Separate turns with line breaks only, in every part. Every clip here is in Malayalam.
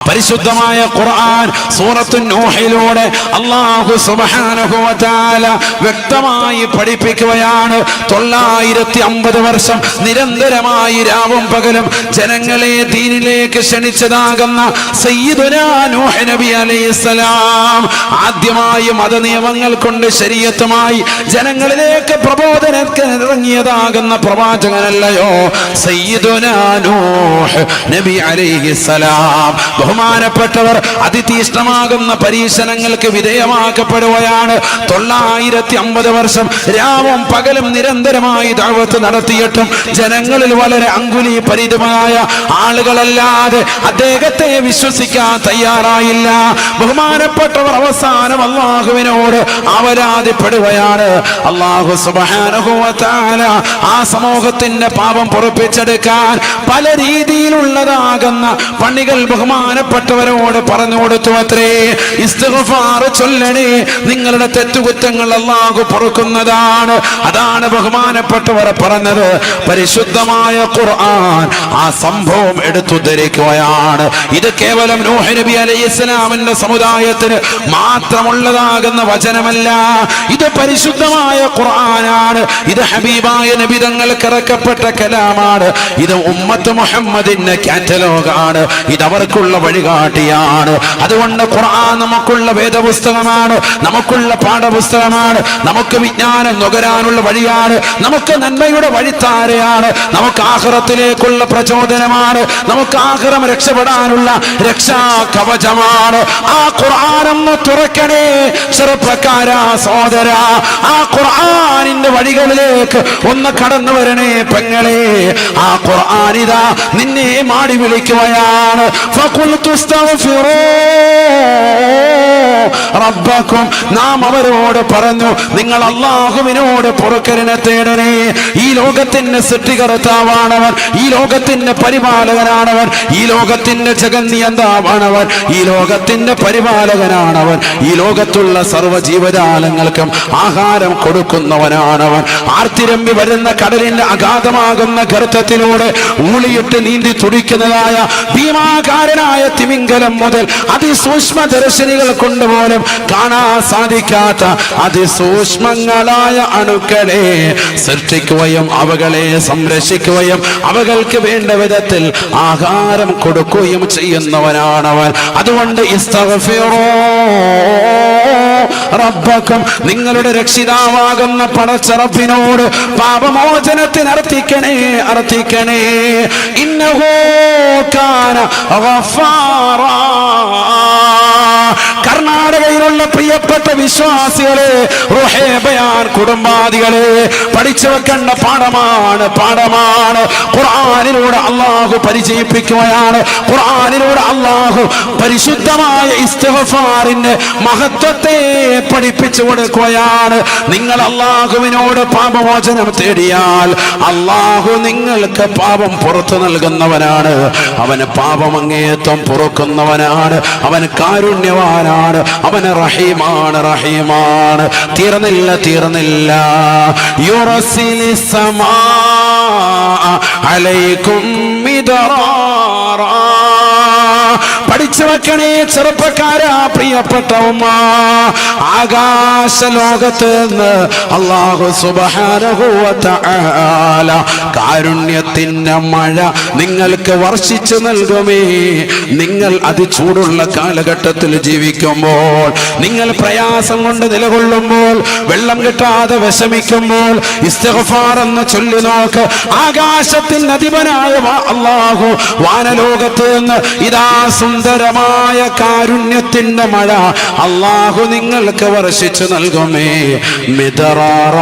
പരിശുദ്ധമായ ഖുർആൻ സൂറത്തു നൂഹിലൂടെ അള്ളാഹു സുബ്ഹാനഹു വ തആല വ്യക്തമായി പഠിപ്പിക്കുകയാണ്. തൊള്ളായിരത്തി അമ്പത് വർഷം നിരന്തരമായി രാവും പകലും ജനങ്ങളെ ദീനിലേക്ക് ക്ഷണിച്ചതാകുന്ന സയ്യിദുനാ നൂഹ് നബി അലൈഹിസ്സലാം ആദ്യമായി മതനിയമങ്ങൾ കൊണ്ട് ശരീരത്തുമായി ജനങ്ങളിലേക്ക് പ്രബോധനത്തിന് ഇറങ്ങിയതാകുന്ന പ്രവാചകനല്ലയോ സയ്യിദുനാ നൂഹ് നബി അലൈഹിസ്സലാം ബഹുമാനപ്പെട്ടവർ അതിതീഷ്ണമാകുന്ന പരീക്ഷണങ്ങൾക്ക് വിധേയമാക്കപ്പെടുകയാണ്. തൊള്ളായിരത്തി അമ്പത് വർഷം രാവും പകലും നിരന്തരമായി ദാവത്ത് നടത്തിയിട്ടും ജനങ്ങളിൽ വളരെ അങ്കുലി പരിതമായ ആളുകളല്ലാതെ അദ്ദേഹത്തെ വിശ്വസിക്കാൻ തയ്യാറായില്ല. ബഹുമാനപ്പെട്ടവർ അവസാനം അള്ളാഹുവിനോട് അവരാതിപ്പെടുകയാണ് അള്ളാഹു സുബാനുഭവത്താല ആ സമൂഹത്തിന്റെ പാപം പൊറപ്പിച്ചെടുക്കാൻ പല രീതിയിലുള്ളതാകുന്ന പണികൾ ബഹുമാനപ്പെട്ടവരോട് പറഞ്ഞു കൊടുത്തു അത്രേ ഇസ്തിഗ്ഫാർ ചൊല്ലണേ നിങ്ങളുടെ തെറ്റുകുറ്റങ്ങൾ അള്ളാഹു പൊറുക്കുന്നതാണ്. അതാണ് ബഹുമാനപ്പെട്ടവർ പറഞ്ഞത്. പരിശുദ്ധമായ ഖുർആൻ ആ സംഭവം എടുത്തുദ്ധരിക്കുകയാണ്. ഇത് കേവലം നൂഹ് നബി അലൈഹി ഇസ്ലാമിന്റെ സമുദായത്തിന് മാത്രമുള്ളതാകുന്ന വചനമല്ല. ഇത് പരിശുദ്ധമായ ഖുർആനാണ്. ഇത് ഹബീബായ നബി തങ്ങൾക്ക് ഇറക്കപ്പെട്ട കലാമാണ്. ഇത് ഉമ്മത്ത് മുഹമ്മദിന്റെ കാറ്റലോഗാണ്. ഇത് അവർക്കുള്ള വഴികാട്ടിയാണ്. അതുകൊണ്ട് ഖുർആൻ നമുക്കുള്ള വേദപുസ്തകമാണ് നമുക്കുള്ള പാഠപുസ്തകമാണ് നമുക്ക് വിജ്ഞാനം നുകരാനുള്ള വഴിയാണ് നമുക്ക് നന്മയുടെ വഴിത്താരയാണ് നമുക്ക് ആഹ്റത്തിലേക്കുള്ള പ്രചോദനമാണ് നമുക്ക് ആഹ്റം രക്ഷപ്പെടാനുള്ള രക്ഷാ കവചമാണ് ആ ഖുർആാനൊന്ന് തുറക്കണേ ചെറുപ്പക്കാരാ സോദര ആ ഖുർആാനിന്റെ വഴികളിലേക്ക് ഒന്ന് കടന്നു വരണേ പെങ്ങളെ. ആ ഖുർആാനിതാ നിന്നെ മാടി വിളിക്കുകയാണ്. ഫഖുൽതു تستغفرون റബ്ബക്കും നാം അവരോട് പറഞ്ഞു നിങ്ങൾ അള്ളാഹുവിനോട് പുറക്കരനെ തേടണേ. ഈ ലോകത്തിന്റെ സൃഷ്ടികർത്താവാണവൻ ഈ ലോകത്തിന്റെ പരിപാലകനാണവൻ ഈ ലോകത്തിന്റെ ജഗന്നിയന്താവാണവൻ ഈ ലോകത്തിന്റെ പരിപാലകനാണവൻ ഈ ലോകത്തുള്ള സർവ ജീവജാലങ്ങൾക്കും ആഹാരം കൊടുക്കുന്നവനാണവൻ. ആർത്തിരമ്പി വരുന്ന കടലിന്റെ അഗാധമാകുന്ന ഗർത്തത്തിലൂടെ ഊളിയിട്ട് നീന്തി തുടിക്കുന്നതായ ഭീമാകാരനായ തിമിംഗലം മുതൽ അതിസൂക്ഷ്മ ദർശനികൾ കൊണ്ടുപോലും കാണാൻ സാധിക്കാത്ത അതിസൂക്ഷ്മങ്ങളായ അണുക്കളെ സൃഷ്ടിക്കുകയും അവകളെ സംരക്ഷിക്കുകയും അവകൾക്ക് വേണ്ട വിധത്തിൽ ആഹാരം കൊടുക്കുകയും ചെയ്യുന്നവനാണ് അവൻ അതുകൊണ്ട് റബ്ബക്കും നിങ്ങളുടെ രക്ഷിതാവാകുന്ന പടച്ചറപ്പിനോട് പാപമോചനത്തിന് അർത്ഥിക്കണേ അർത്ഥിക്കണേ ഇന്നഹോ കാന. കർണാടകയിലുള്ള പ്രിയപ്പെട്ട വിശ്വാസികളെ റുഹേബയാൻ കുടുംബാദികളെ പഠിച്ചു വെക്കേണ്ട പാഠമാണ് പാഠമാണ്. ഖുർആനിലൂടെ അള്ളാഹു പരിചയിപ്പിക്കുകയാണ്. ഖുർആനിലൂടെ അള്ളാഹു പരിശുദ്ധമായ ഇസ്തഫാറിന് മഹത്വത്തെ പഠിപ്പിച്ചു കൊടുക്കുകയാണ്. നിങ്ങൾ അള്ളാഹുവിനോട് പാപമോചനം തേടിയാൽ അള്ളാഹു നിങ്ങൾക്ക് പാപം പുറത്തു നൽകുന്നവനാണ്. അവന് പാപം പുറക്കുന്നവനാണ് പൊറുക്കുന്നവനാണ്. അവൻ കാരുണ്യവാനാണ്. അവന് റഹീമാണ് റഹീമാണ്. തീർന്നില്ല തീർന്നില്ല. യുറസിലി സമാ അലൈക്കും പഠിച്ചു വെക്കണേ ചെറുപ്പക്കാരാ പ്രിയപ്പെട്ട ആകാശ ലോകത്ത് നിന്ന് അള്ളാഹു തആല കാരുണ്യത്തിന്റെ മഴ നിങ്ങൾക്ക് വർഷിച്ചു നൽകുമേ. നിങ്ങൾ അതിചൂടുള്ള കാലഘട്ടത്തിൽ ജീവിക്കുമ്പോൾ നിങ്ങൾ പ്രയാസം കൊണ്ട് നിലകൊള്ളുമ്പോൾ വെള്ളം കിട്ടാതെ വിഷമിക്കുമ്പോൾ ഇസ്തിഗ്ഫാർ എന്ന് ചൊല്ലി നോക്ക് ആകാശത്തിന്റെ അധിപനായ അള്ളാഹു വാനലോകത്ത് നിന്ന് ഇതാ സുന്ദരമായ കാരുണ്യത്തിന്റെ മഴ. അള്ളാഹു നിങ്ങൾക്ക് വർഷിച്ചു നൽകുമേ. മിതറാറ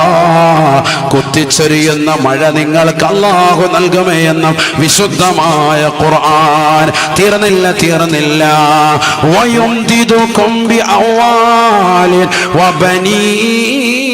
കുത്തിച്ചൊരിയുന്ന മഴ നിങ്ങൾക്ക് അള്ളാഹു നൽകുമേ എന്നും വിശുദ്ധമായ ഖുർആൻ. തീർന്നില്ല തീർന്നില്ല. വയുംദിദുകും ബിഅവാലിൻ വബനീൻ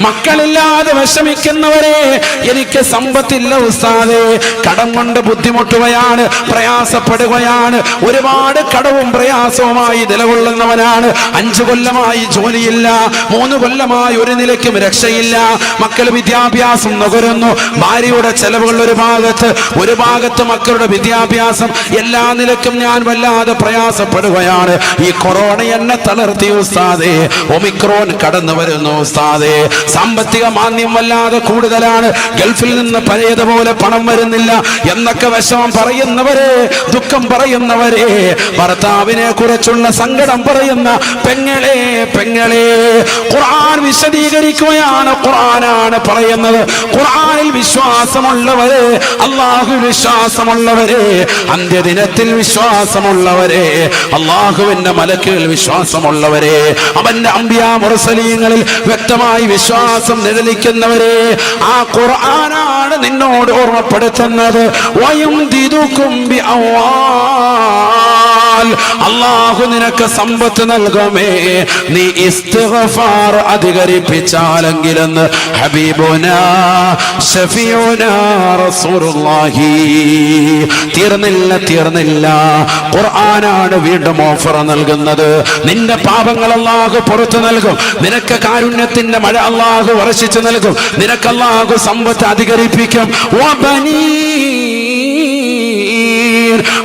മക്കളില്ലാതെ വിഷമിക്കുന്നവരെ എനിക്ക് സമ്പത്തില്ല ഉസ്താദേ. കടം കൊണ്ട് ബുദ്ധിമുട്ടുകയാണ് പ്രയാസപ്പെടുകയാണ്. ഒരുപാട് കടവും പ്രയാസവുമായി നിലകൊള്ളുന്നവനാണ്. അഞ്ചു കൊല്ലമായി ജോലിയില്ല മൂന്ന് കൊല്ലമായി ഒരു നിലയ്ക്കും രക്ഷയില്ല. മക്കൾ വിദ്യാഭ്യാസം നുകരുന്നു. ഭാര്യയുടെ ചെലവുകൾ ഒരു ഭാഗത്ത് ഒരു ഭാഗത്ത് മക്കളുടെ വിദ്യാഭ്യാസം. എല്ലാ നിലക്കും ഞാൻ വല്ലാതെ പ്രയാസപ്പെടുകയാണ്. ഈ കൊറോണ എന്നെ തളർത്തി ഉസ്താദേ. ഒമിക്രോൺ കടന്നു വരുന്നു ഉസ്താദേ. സാമ്പത്തിക മാന്യം വല്ലാതെ കൂടുതലാണ്. ഗൾഫിൽ നിന്ന് പഴയതുപോലെ പണം വരുന്നില്ല എന്നൊക്കെ വിഷമം പറയുന്നവരെ ദുഃഖം പറയുന്നവരെ ഭർത്താവിനെ കുറിച്ചുള്ള സങ്കടം പറയുന്ന പെങ്ങളെ പെങ്ങളെ ഖുർആൻ വിശദീകരിക്കുകയാണ് ഖുർആനാണ് പറയുന്നത്. ഖുർആനിൽ വിശ്വാസമുള്ളവരെ അള്ളാഹു വിശ്വാസമുള്ളവരെ അന്ത്യദിനത്തിൽ വിശ്വാസമുള്ളവരെ അള്ളാഹുവിന്റെ മലക്കുകൾ വിശ്വാസമുള്ളവരെ അവന്റെ അമ്പിയാ മുറസലീങ്ങളിൽ വ്യക്തമായി വിശ്വാസം നിഴലിക്കുന്നവരെ ആ ഖുർആനാണ് നിന്നോട് ഓർമ്മപ്പെടുത്തുന്നത് വയം. അള്ളാഹു നിനക്ക് സമ്പത്ത് നൽകുമേ നീ ഇസ്തിഗ്ഫാർ അധികരിപ്പിച്ചാലെങ്കിലെന്ന് ഹബീബുന ഷഫിയുന റസൂലുള്ളാഹി തീർന്നില്ല തീർന്നില്ല. ഖുർആനാണ് വീണ്ടും ഓഫർ നൽകുന്നത്. നിന്റെ പാപങ്ങൾ അള്ളാഹു പുറത്തു നൽകും. നിനക്ക് കാരുണ്യത്തിന്റെ മഴ അള്ളാഹു വർഷിച്ചു നൽകും. നിനക്ക് അള്ളാഹു സമ്പത്ത് അധികരിപ്പിക്കും.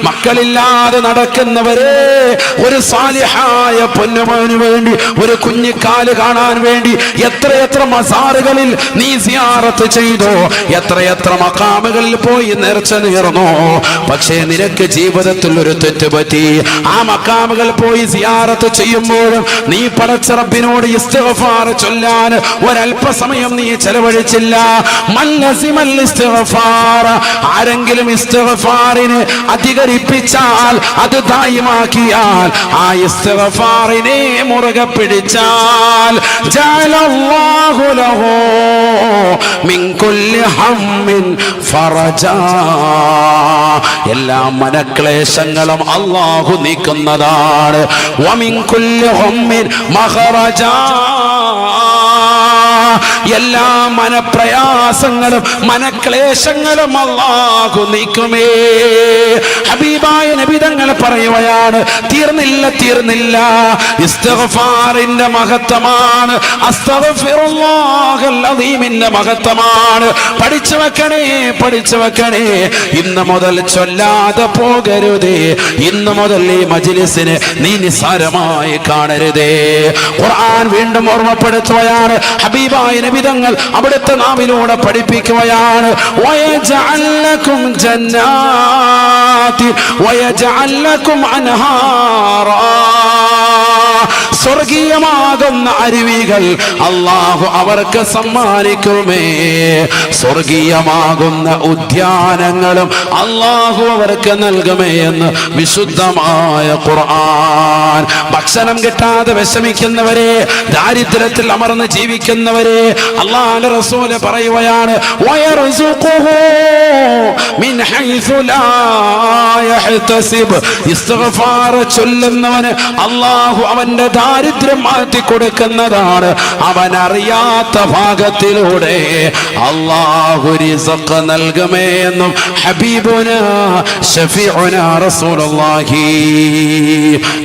മക്കളില്ലാതെ നടക്കുന്നവരെ ഒരു സാലിഹായ പൊന്നുമോന് വേണ്ടി ഒരു കുഞ്ഞിക്കാൽ കാണാൻ വേണ്ടി എത്രയെത്ര മസാറുകളിൽ നീ സിയാറത്ത് ചെയ്തോ എത്രയെത്ര മക്കാമുകളിൽ പോയി നേർച്ച നീറണോ പക്ഷേ നിനക്ക് ജീവിതത്തിൽ ഒരു തെറ്റ് പറ്റി. ആ മക്കാമുകൾ പോയി സിയാറത്ത് ചെയ്യുമ്പോഴും നീ പടച്ചറബിനോട് ഇസ്തിഗ്ഫാർ ചൊല്ലാൻ ഒരല്പസമയം നീ ചെലവഴിച്ചില്ല. ആരെങ്കിലും ഇസ്തിഗ്ഫാറിന് അധികരിപ്പിച്ചാൽ അത് ദായിമാക്കിയാൽ ആ ഇസ്തഫാറിനെ മുറുകെ പിടിച്ചാൽ ഫറജാ. എല്ലാ മനക്ലേശങ്ങളും അള്ളാഹു നീക്കുന്നതാണ്. എല്ലാ മനപ്രയാസങ്ങളും മനക്ലേശങ്ങളും അള്ളാഹു നീക്കുമേ. ഹബീബായ നബിതങ്ങൾ പറയുകയാണ് തീർന്നില്ല തീർന്നില്ല. ഇസ്തഫാറിന്റെ മഹത്വമാണ് അസ്തഗ്ഫിറുല്ലാഹൽ അദീമിന്റെ മഹത്വമാണ്. പഠിച്ചു വെക്കണേ പഠിച്ചു വെക്കണേ. ഇന്ന് മുതൽ ചൊല്ലാതെ പോകരുതേ. ഇന്ന് മുതൽ ഈ മജ്ലിസിനെ നീ നിസ്സാരമായി കാണരുതേ. ഖുർആൻ വീണ്ടും ഓർമ്മപ്പെടുത്തുകയാണ് ഹബീബായ നബിതങ്ങൾ അവിടുത്തെ നാമിനോട് പഠിപ്പിക്കുകയാണ്. സ്വർഗീയമാകുന്ന അരുവികൾ അള്ളാഹു അവർക്ക് സമ്മാനിക്കുമേ. സ്വർഗീയമാകുന്ന ഉദ്യാനങ്ങളും അള്ളാഹു അവർക്ക് നൽകുമേ എന്ന് വിശുദ്ധമായ ഖുർആൻ. ഭക്ഷണം കിട്ടാതെ വിഷമിക്കുന്നവരെ ദാരിദ്ര്യത്തിൽ അമർന്ന് ജീവിക്കുന്നവരെ അള്ളാഹുന്റെ റസൂൽ പറയുകയാണ് ചൊല്ലുന്നവന് അള്ളാഹു അവന്റെ ദാരിദ്ര്യം മാറ്റി കൊടുക്കുന്നതാണ്. അവൻ അറിയാത്ത ഭാഗത്തിലൂടെ അള്ളാഹു നൽകുമേ എന്നും ഹബീബുന ഷഫീഉന റസൂലുള്ളാഹി.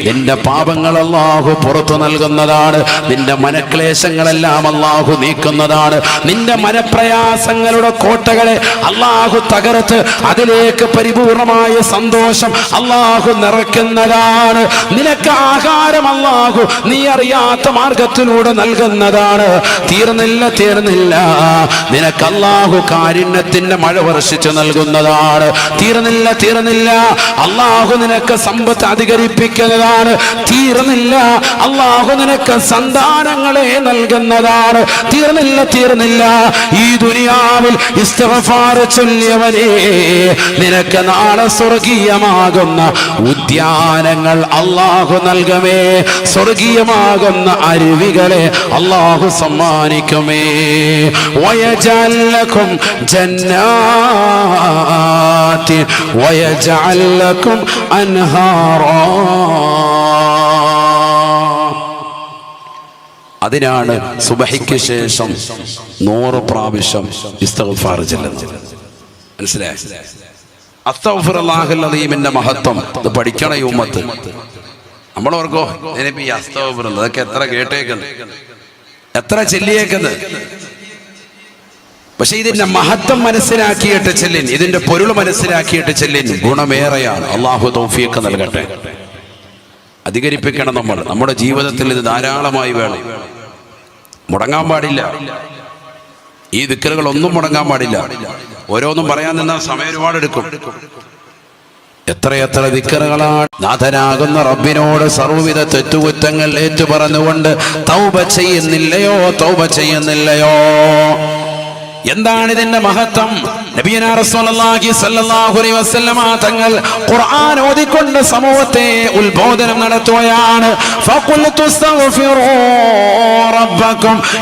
നിന്റെ പാപങ്ങൾ അള്ളാഹു പുറത്തു നൽകുന്നതാണ്. നിന്റെ മനക്ലേശങ്ങളെല്ലാം അള്ളാഹു നീക്കുന്നതാണ്. നിന്റെ മനപ്രയാസങ്ങളുടെ കോട്ടകളെ അള്ളാഹു തകർത്ത് അതിലേക്ക് പരിപൂർണമായ സന്തോഷം അള്ളാഹു നിറയ്ക്കുന്നതാണ്. നിനക്ക് ആഹാരം അള്ളാഹു നീ അറിയാത്ത മാർഗത്തിലൂടെ നൽകുന്നതാണ്. തീർന്നില്ല തീർന്നില്ല. നിനക്ക് അള്ളാഹു കാരുണ്യത്തിന്റെ മഴ വർഷിച്ചു നൽകുന്നതാണ്. തീർന്നില്ല തീർന്നില്ല. അള്ളാഹു നിനക്ക് സമ്പത്ത് അധികരിപ്പിക്കുന്നതാണ്. തീർന്നില്ല. അള്ളാഹു നിനക്ക് സന്താനങ്ങളെ നൽകുന്നതാണ്. തീർന്നില്ല തീർന്നില്ല. ഈ ദുനിയാവിൽ നിനക്ക് നാളെ സ്വർഗീയമാകുന്ന ഉദ്യാനങ്ങൾ അള്ളാഹു നൽകമേ. സ്വർഗീയമാകുന്ന അരുവികളെ അള്ളാഹു സമ്മാനിക്കുമേ. വയജല്ലക്കും ജന്നാത്തി വയജല്ലക്കും അൻഹാറാ. അതിനാണ് സുബഹിക്ക് ശേഷം നൂറ് പ്രാവശ്യം ഇസ്തഫാർ ചെല്ലുന്നത്. മനസ്സിലായി? മഹത്വം. ഇത് പഠിക്കണ ഈ നമ്മൾ ഓർക്കോ അതൊക്കെ എത്ര കേട്ടേക്കുന്നത്? എത്ര ചെല്ലിയേക്കുന്നത്? പക്ഷെ ഇതിന്റെ മഹത്വം മനസ്സിലാക്കിയിട്ട് ചെല്ലിൻ ഇതിന്റെ പൊരുൾ മനസ്സിലാക്കിയിട്ട് ചെല്ലിൻ ഗുണമേറെയാണ്. അള്ളാഹു തൗഫീഖ് നൽകട്ടെ. അധികരിപ്പിക്കണം നമ്മൾ. നമ്മുടെ ജീവിതത്തിൽ ഇത് ധാരാളമായി വേണം. മുടങ്ങാൻ പാടില്ല. ഈ ദിക്കറുകൾ ഒന്നും മുടങ്ങാൻ പാടില്ല. ഓരോന്നും പറയാൻ നിന്നാൽ സമയം ഒരുപാട് എടുക്കും. എത്രയെത്ര ദിക്കറുകളാണ്. നാഥനാകുന്ന റബ്ബിനോട് സർവവിധ തെറ്റുകുറ്റങ്ങൾ ഏറ്റുപറഞ്ഞുകൊണ്ട് തൗബ ചെയ്യുന്നില്ലയോ? തൗബ ചെയ്യുന്നില്ലയോ? എന്താണ് ഇതിന്റെ മഹത്വം? അലൈഹി വസല്ലമ തങ്ങൾ ഖുർആൻ ഓതിക്കൊണ്ട് സമൂഹത്തെ ഉത്ബോധനം നടത്തുകയാണ്. ഫഖുൽതു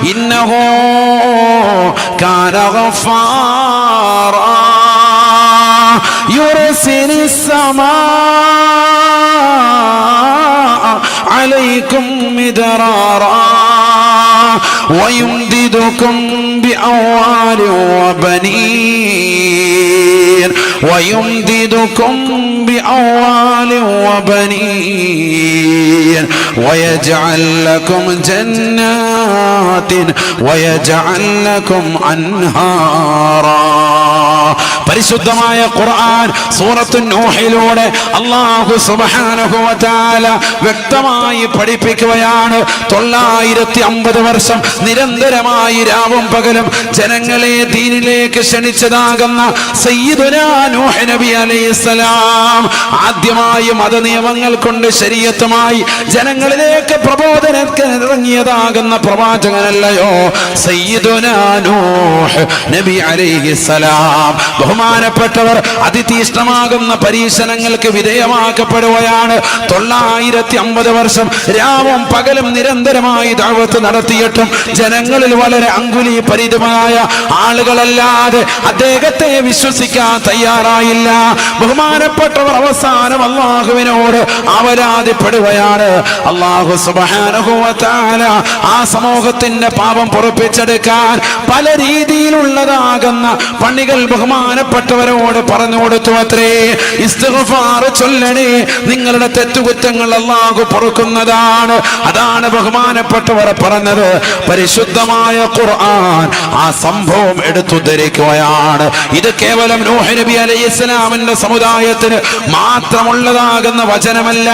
ഇന്നഹു കാന സമാ عليكم مدرارا ويمددكم بأموال وبنين ويمددكم بأموال وبنين ويجعل لكم جنات ويجعل لكم أنهارا പരിശുദ്ധമായ ഖുർആൻ സൂറത്തു നൂഹിലൂടെ അള്ളാഹു സുബ്ഹാനഹു വ തആല വ്യക്തമായി പഠിപ്പിക്കുകയാണ്. തൊള്ളായിരത്തി അമ്പത് വർഷം നിരന്തരമായി രാവും പകലും ജനങ്ങളെ ദീനിലേക്ക് ക്ഷണിച്ചതാകുന്ന സയ്യിദുനാ നൂഹ് നബി അലൈഹിസ്സലാം ആദ്യമായി മതനിയമങ്ങൾ കൊണ്ട് ശരീരത്തുമായി ജനങ്ങളിലേക്ക് പ്രബോധനത്തിന് ഇറങ്ങിയതാകുന്ന പ്രവാചകനല്ലയോ? സയ്യിദുനാ നൂഹ് നബി അലൈഹിസ്സലാം ബഹുമാനപ്പെട്ടവർ അതിതീഷ്ണമാകുന്ന പരീക്ഷണങ്ങൾക്ക് വിധേയമാക്കപ്പെടുകയാണ്. തൊള്ളായിരത്തി അമ്പത് വർഷം രാവും പകലും നിരന്തരമായി ദാവത്ത് നടത്തിയിട്ടും ജനങ്ങളിൽ വളരെ അങ്കുലി പരിതമായ ആളുകളല്ലാതെ അദ്ദേഹത്തെ വിശ്വസിക്കാൻ തയ്യാറായില്ല. ബഹുമാനപ്പെട്ടവർ അവസാനം അള്ളാഹുവിനോട് അവരാതിപ്പെടുകയാണ് അള്ളാഹു സുബാനുഭവത്താല ആ സമൂഹത്തിന്റെ പാപം പൊറപ്പിച്ചെടുക്കാൻ പല രീതിയിലുള്ളതാകുന്ന പണികൾ ബഹുമാനപ്പെട്ടവരോട് പറഞ്ഞു കൊടുത്തു അത്രേ. ഇസ്തഫാറ് ചൊല്ലണേ. നിങ്ങളുടെ തെറ്റുകുറ്റങ്ങൾ അല്ലാഹു പൊറുക്കുന്നതാണ്. അതാണ് ബഹുമാനപ്പെട്ടവർ പറഞ്ഞത്. പരിശുദ്ധമായ ഖുർആൻ ആ സംഭവം എടുത്തുദ്ധരിക്കുകയാണ്. ഇത് കേവലം നൂഹ് നബി അലൈഹി ഇസ്ലാമിന്റെ സമുദായത്തിന് മാത്രമുള്ളതാകുന്ന വചനമല്ല.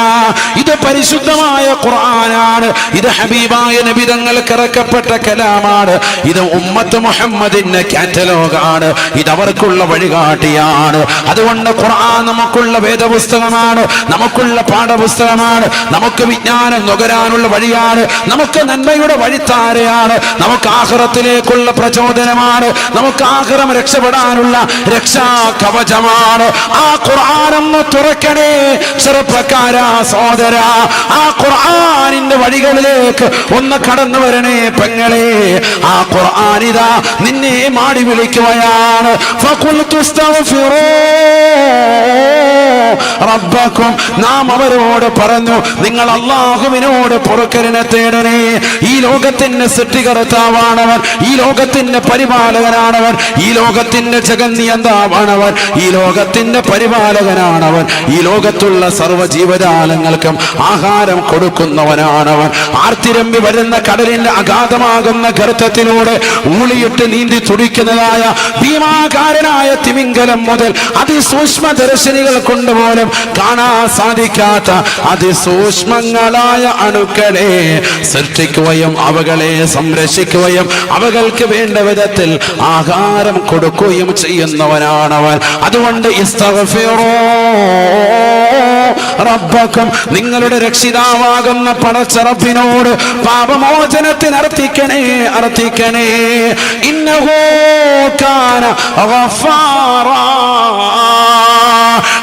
ഇത് പരിശുദ്ധമായ ഖുർആനാണ്. ഇത് ഹബീബായ നബി തങ്ങൾക്ക് ഇറക്കപ്പെട്ട കലാമാണ്. ഇത് ഉമ്മത്ത് മുഹമ്മദിന്റെ കാറ്റലോഗാണ്. ഇത് അവർക്കുള്ള വഴികാട്ടിയാണ്. അതുകൊണ്ട് ഖുർആൻ നമുക്കുള്ള വേദപുസ്തകമാണ് നമുക്കുള്ള പാഠപുസ്തകമാണ് നമുക്ക് വിജ്ഞാനം നുകരാനുള്ള വഴിയാണ് നമുക്ക് നന്മയുടെ വഴിത്താരയാണ് നമുക്ക് ആഹ്റത്തിലേക്കുള്ള പ്രചോദനമാണ് നമുക്ക് ആഹ്റം രക്ഷപ്പെടാനുള്ള രക്ഷാ കവചമാണ് ആ ഖുർആാനൊന്ന് തുറക്കണേ ചെറുപ്പക്കാരാ സോദര ആ ഖുർആാനിന്റെ വഴികളിലേക്ക് ഒന്ന് കടന്നു വരണേ പെങ്ങളെ. ആ ഖുർആാനിതാ നിന്നെ മാടി വിളിക്കുകയാണ്. റബ്ബക്കും നാം അവരോട് പറഞ്ഞു നിങ്ങൾ അള്ളാഹുവിനോട് പുറക്കരനെ തേടണേ. ഈ ലോകത്തിന്റെ സൃഷ്ടികർത്താവാണവൻ ഈ ലോകത്തിന്റെ പരിപാലകനാണവൻ ഈ ലോകത്തിന്റെ ജഗന്നിയന്താവാണവൻ ഈ ലോകത്തിന്റെ പരിപാലകനാണവൻ ഈ ലോകത്തുള്ള സർവ ജീവജാലങ്ങൾക്കും ആഹാരം കൊടുക്കുന്നവനാണവൻ. ആർത്തിരമ്പി വരുന്ന കടലിന്റെ അഗാധമാകുന്ന ഗർത്തത്തിലൂടെ ഊളിയിട്ട് നീന്തി തുടിക്കുന്നതായ ഭീമാകാരനായ തിമിംഗലം മുതൽ അതിസൂക്ഷ്മ ദർശനികൾ കൊണ്ടുപോലും കാണാൻ സാധിക്കാത്ത അതിസൂക്ഷ്മങ്ങളായ അണുക്കളെ സൃഷ്ടിക്കുകയും അവകളെ സംരക്ഷിക്കുകയും അവകൾക്ക് വേണ്ട വിധത്തിൽ ആഹാരം കൊടുക്കുകയും ചെയ്യുന്നവനാണവൻ. അതുകൊണ്ട് ഇസ്തഗ്ഫിറൂ. റബ്ബക്കും നിങ്ങളുടെ രക്ഷിതാവാകുന്ന പടച്ചറപ്പിനോട് പാപമോചനത്തിന് അർത്ഥിക്കണേ അർത്ഥിക്കണേ ഇന്നഹോ കാന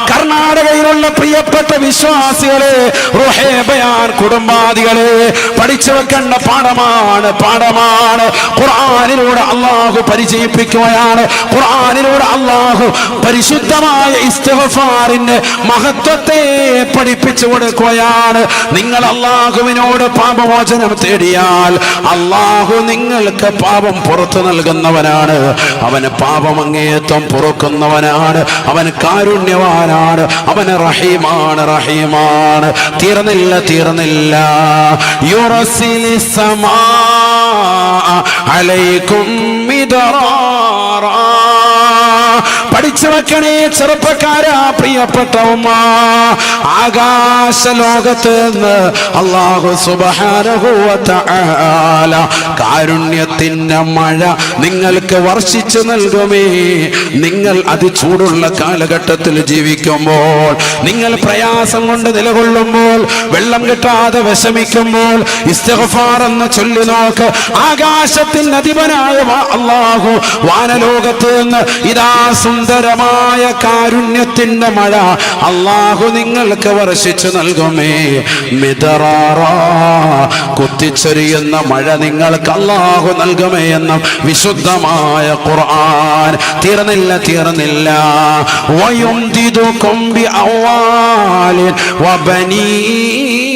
കർണാടകയിലുള്ള പ്രിയപ്പെട്ട വിശ്വാസികളെ റുഹേബയാൻ കുടുംബാദികളെ പഠിച്ചു വെക്കേണ്ട പാഠമാണ് പാഠമാണ്. ഖുർആനിലൂടെ അള്ളാഹു പരിചയിപ്പിക്കുകയാണ്. ഖുർആനിലൂടെ അള്ളാഹു പരിശുദ്ധമായ ഇസ്തഫാറിന് മഹത്വത്തെ പഠിപ്പിച്ചു കൊടുക്കുകയാണ്. നിങ്ങൾ അള്ളാഹുവിനോട് പാപമോചനം തേടിയാൽ അള്ളാഹു നിങ്ങൾക്ക് പാപം പുറത്തു നൽകുന്നവനാണ്. അവന് പാപം അങ്ങേയത്വം പുറക്കുന്നവനാണ്. അവൻ കാരുണ്യവാനാണ് അവന് റഹീമാണ് റഹീമാണ്. തീർന്നില്ല തീർന്നില്ല. യുറസിലി സമാ അലൈക്കും മിദറാറാ പഠിച്ചു വെക്കണേ ചെറുപ്പക്കാരാ പ്രിയപ്പെട്ട ഉമ്മ ആകാശ ലോകത്ത് നിന്ന് അള്ളാഹു തആല കാരുണ്യത്തിന്റെ മഴ നിങ്ങൾക്ക് വർഷിച്ചു നൽകുമേ. നിങ്ങൾ അതിചൂടുള്ള കാലഘട്ടത്തിൽ ജീവിക്കുമ്പോൾ നിങ്ങൾ പ്രയാസം കൊണ്ട് നിലകൊള്ളുമ്പോൾ വെള്ളം കിട്ടാതെ വിഷമിക്കുമ്പോൾ ഇസ്തിഗ്ഫാർ എന്ന് ചൊല്ലി നോക്ക്. ആകാശത്തിന്റെ അധിപനായ അള്ളാഹു വാനലോകത്ത് നിന്ന് ഇതാ സുന്ദരമായ കാരുണ്യത്തിന്റെ മഴ അള്ളാഹു നിങ്ങൾക്ക് വർഷിച്ചു നൽകുമേ. മിതറാറ കുത്തിച്ചൊരിയുന്ന മഴ നിങ്ങൾക്ക് അള്ളാഹു നൽകുമേ എന്നും വിശുദ്ധമായ ഖുർആൻ. തീർന്നില്ല തീർന്നില്ല. വയുംദിദുകും ബിഅവാലിൻ വബനീൻ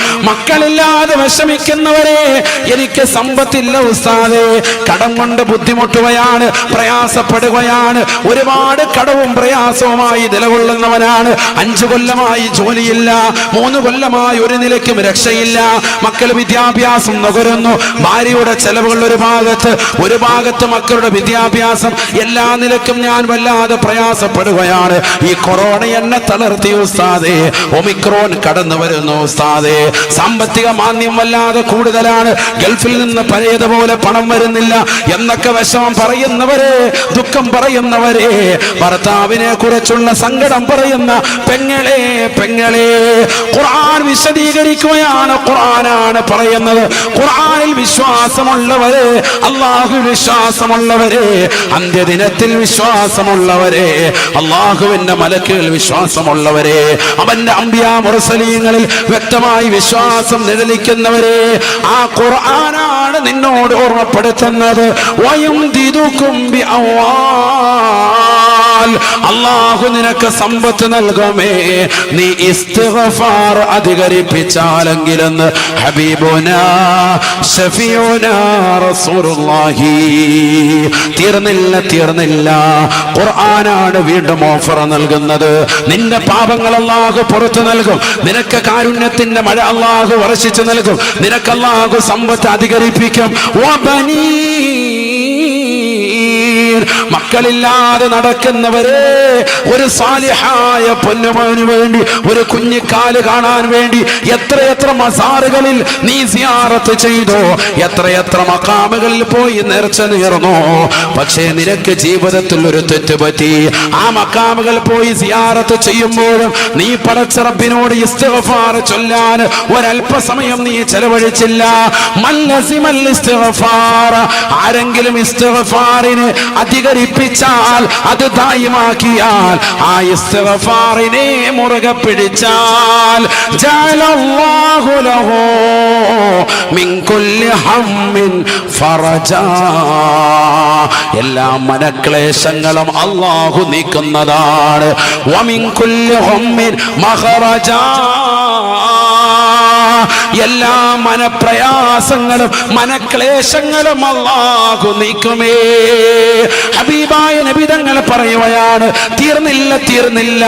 മക്കളില്ലാതെ വിഷമിക്കുന്നവരെ എനിക്ക് സമ്പത്തില്ല ഉസ്താദേ. കടം കൊണ്ട് ബുദ്ധിമുട്ടുകയാണ് പ്രയാസപ്പെടുകയാണ് ഒരുപാട് കടവും പ്രയാസവുമായി നിലകൊള്ളുന്നവനാണ്. അഞ്ചു കൊല്ലമായി ജോലിയില്ല മൂന്ന് കൊല്ലമായി ഒരു നിലയ്ക്കും രക്ഷയില്ല. മക്കൾ വിദ്യാഭ്യാസം നുകരുന്നു. ഭാര്യയുടെ ചെലവുകൾ ഒരു ഭാഗത്ത് ഒരു ഭാഗത്ത് മക്കളുടെ വിദ്യാഭ്യാസം എല്ലാ നിലക്കും ഞാൻ വല്ലാതെ പ്രയാസപ്പെടുകയാണ്. ഈ കൊറോണ എന്നെ തളർത്തി ഉസ്താദേ. ഒമിക്രോൺ കടന്നു വരുന്നു ഉസ്താദേ. സാമ്പത്തിക മാന്യം വല്ലാതെ കൂടുതലാണ്. ഗൾഫിൽ നിന്ന് പഴയതുപോലെ പണം വരുന്നില്ല എന്നൊക്കെ വിഷമം പറയുന്നവരെ ദുഃഖം പറയുന്നവരെ ഭർത്താവിനെ കുറിച്ചുള്ള സങ്കടം പറയുന്ന പെങ്ങളെ പെങ്ങളെ ഖുർആൻ വിശദീകരിക്കുകയാണ് ഖുർആനാണ് പറയുന്നത്. ഖുർആനിൽ വിശ്വാസമുള്ളവരെ അള്ളാഹു വിശ്വാസമുള്ളവരെ അന്ത്യദിനത്തിൽ വിശ്വാസമുള്ളവരെ അള്ളാഹുവിന്റെ മലക്കുകൾ വിശ്വാസമുള്ളവരെ അവന്റെ അമ്പിയാ മുറസലീങ്ങളിൽ വ്യക്തമായി വിശ്വാസം നിഴലിക്കുന്നവരെ ആ ഖുർആനാണ് നിന്നോട് ഓർമ്മപ്പെടുത്തുന്നത്. വയും അള്ളാഹു നിനക്ക് സമ്പത്ത് നൽകുമേ. നീ ഇസ്തിഗ്ഫാർ അധികരിപ്പിച്ചാലെങ്കിലെന്ന് ഹബീബുന ഷഫിയുന റസൂലുള്ളാഹി. തീർന്നില്ല തീർന്നില്ല. ഖുർആനാണ് വീണ്ടും ഓഫർ നൽകുന്നത്. നിന്റെ പാപങ്ങൾ അള്ളാഹു പുറത്തു നൽകും. നിനക്ക് കാരുണ്യത്തിന്റെ മഴ അള്ളാഹു വർഷിച്ചു നൽകും. നിനക്ക് അള്ളാഹു സമ്പത്ത് അധികരിപ്പിക്കും. വബനീൻ. മക്കളില്ലാതെ നടക്കുന്നവരെ ഒരു സാലിഹായ പൊന്നുമോന് വേണ്ടി ഒരു കുഞ്ഞിക്കാൽ കാണാൻ വേണ്ടി എത്രയെത്ര മസാറുകളിൽ നീ സിയാറത്ത് ചെയ്തു എത്രയെത്ര മക്കാമുകളിൽ പോയി നേർച്ച നേർന്നു. പക്ഷേ നിനക്ക് ജീവിതത്തിൽ ഒരു തെറ്റ് പറ്റി. ആ മക്കാമുകൾ പോയി സിയാറത്ത് ചെയ്യുമ്പോഴും നീ പടച്ചറപ്പിനോട് ഇസ്തിഗ്ഫാർ ചൊല്ലാൻ ഒരല്പസമയം നീ ചെലവഴിച്ചില്ല. ആരെങ്കിലും ഇസ്തഫാറിന് ആരെങ്കിലും ഇസ്തിഗ്ഫാറിന് അധികരിപ്പിച്ചാൽ അത് ദായിമാക്കിയാൽ ആ ഇസ്തിഗ്ഫാറിനെ മുറുകെ പിടിച്ചാൽ ലഹു മിൻ എല്ലാ മനക്ലേശങ്ങളും അള്ളാഹു നീക്കുന്നതാണ്. വമിൻ ഹമ്മിൻ മഖറജാ എല്ലാ മനപ്രയാസങ്ങളും മനക്ലേശങ്ങളും അള്ളാഹു നീക്കുമേ. ഹബീബായ നബിതങ്ങൾ പറയുകയാണ് തീർന്നില്ല തീർന്നില്ല.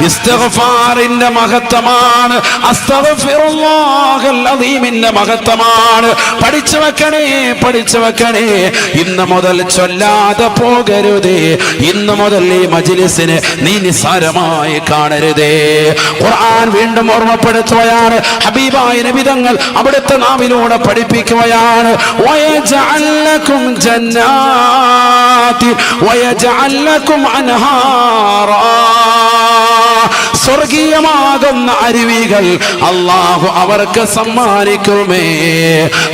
ഇസ്തഫാറിന്റെ മഹത്വമാണ്. അസ്തഗ്ഫിറുല്ലാഹൽ അലീമിന്റെ മഹത്വമാണ്. പഠിച്ചു വെക്കണേ പഠിച്ചു വെക്കണേ. ഇന്ന് മുതൽ ചൊല്ലാതെ പോകരുതേ. ഇന്ന് മുതൽ ഈ മജിലിസിന് നീ നിസ്സാരമായി കാണരുതേ. ഖുർആൻ വീണ്ടും ഓർമ്മപ്പെടുത്തുകയാണ്. ഹബീബായ നബിതങ്ങൾ അവിടുത്തെ നാവിലൂടെ പഠിപ്പിക്കുകയാണ്. വയജഅല്ലക്കും ജന്നാതി വയജഅല്ലക്കും അൻഹാറാ. സ്വർഗീയമാകുന്ന അരുവികൾ അള്ളാഹു അവർക്ക് സമ്മാനിക്കുമേ.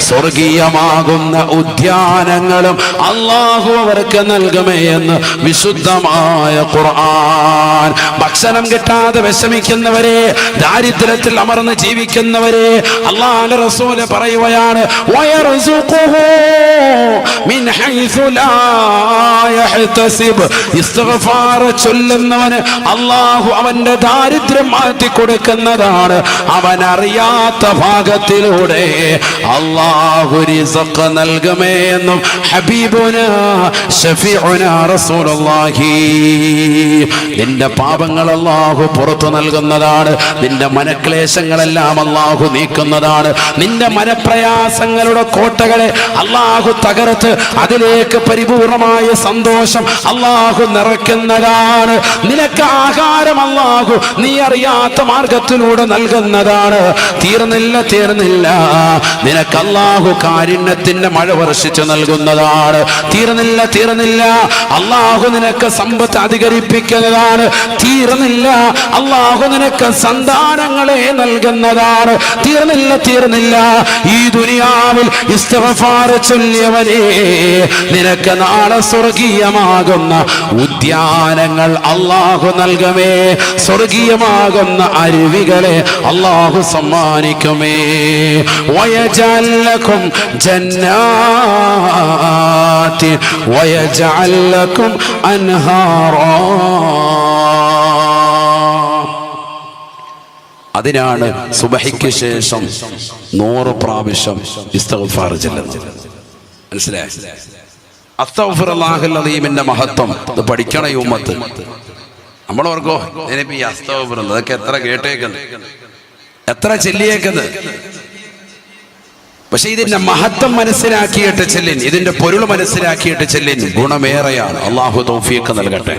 സ്വർഗീയമാകുന്ന ഉദ്യാനങ്ങളും അള്ളാഹു അവർക്ക് നൽകുമേ എന്ന് വിശുദ്ധമായ ഖുർആൻ ഭക്ഷണം കിട്ടാതെ വിഷമിക്കുന്നവരെ ദാരിദ്ര്യത്തിൽ അമർന്ന് ജീവിക്കുന്നവരെ അള്ളാഹു റസൂൽ പറയുകയാണ് ചൊല്ലുന്നവന് അള്ളാഹു അവന്റെ ദാരിദ്ര്യം മാറ്റി കൊടുക്കുന്നതാണ്. അവൻ അറിയാത്ത ഭാഗത്തിലൂടെ അള്ളാഹു നൽകുമേ എന്നും ഹബീബുന ഷഫീഉന റസൂലുള്ളാഹി. നിന്റെ പാപങ്ങൾ അള്ളാഹു പുറത്തു നൽകുന്നതാണ്. നിന്റെ മനക്ലേശങ്ങളെല്ലാം അള്ളാഹു നീക്കുന്നതാണ്. നിന്റെ മനപ്രയാസങ്ങളുടെ കോട്ടകളെ അള്ളാഹു തകർത്ത് അതിലേക്ക് പരിപൂർണമായ സന്തോഷം അള്ളാഹു നിറയ്ക്കുന്നതാണ്. നിനക്ക് ആഹാരം അള്ളാഹു നീ അറിയാത്ത മാർഗത്തിലൂടെ നൽകുന്നതാണ്. തീർന്നില്ല തീർന്നില്ല. നിനക്ക് അള്ളാഹു കാരുണ്യത്തിന്റെ മഴ വർഷിച്ച് നൽകുന്നതാണ്. തീർന്നില്ല തീർന്നില്ല. അള്ളാഹു നിനക്ക് സമ്പത്ത് അധികരിപ്പിക്കുന്നതാണ്. തീർന്നില്ല. അള്ളാഹു നിനക്ക് സന്താനങ്ങളെ നൽകുന്നതാണ്. തീർന്നില്ല തീർന്നില്ല. ഈ ദുനിയാവിൽ ചൊല്ലിയവനെ നിനക്ക് നാളെ സ്വർഗീയമാകുന്ന ഉദ്യാനങ്ങൾ അള്ളാഹു നൽകമേ. സ്വർഗീയമാകുന്ന അരുവികളെ അള്ളാഹു സമ്മാനിക്കുമേ. വയജാലക്കും ജന്നാത്തി വയജാലക്കും അൻഹാറ. അതിനാണ് സുബഹിക്ക് ശേഷം നൂറ് പ്രാവശ്യം ഇസ്തഫാർ ചെല്ലുന്നത്. മനസ്സിലായി? മഹത്വം ഇത് പഠിക്കണ യുമത്ത് നമ്മൾ ഓർക്കോ ഈ അസ്തഗ്ഫിർ അതൊക്കെ എത്ര കേട്ടേക്കുന്നത് എത്ര ചെല്ലിയേക്കുന്നത് പക്ഷെ ഇതിന്റെ മഹത്വം മനസ്സിലാക്കിയിട്ട് ചെല്ലിൻ ഇതിന്റെ പൊരുൾ മനസ്സിലാക്കിയിട്ട് ചെല്ലിൻ ഗുണമേറെയാണ്. അള്ളാഹു തൗഫീഖ് നൽകട്ടെ.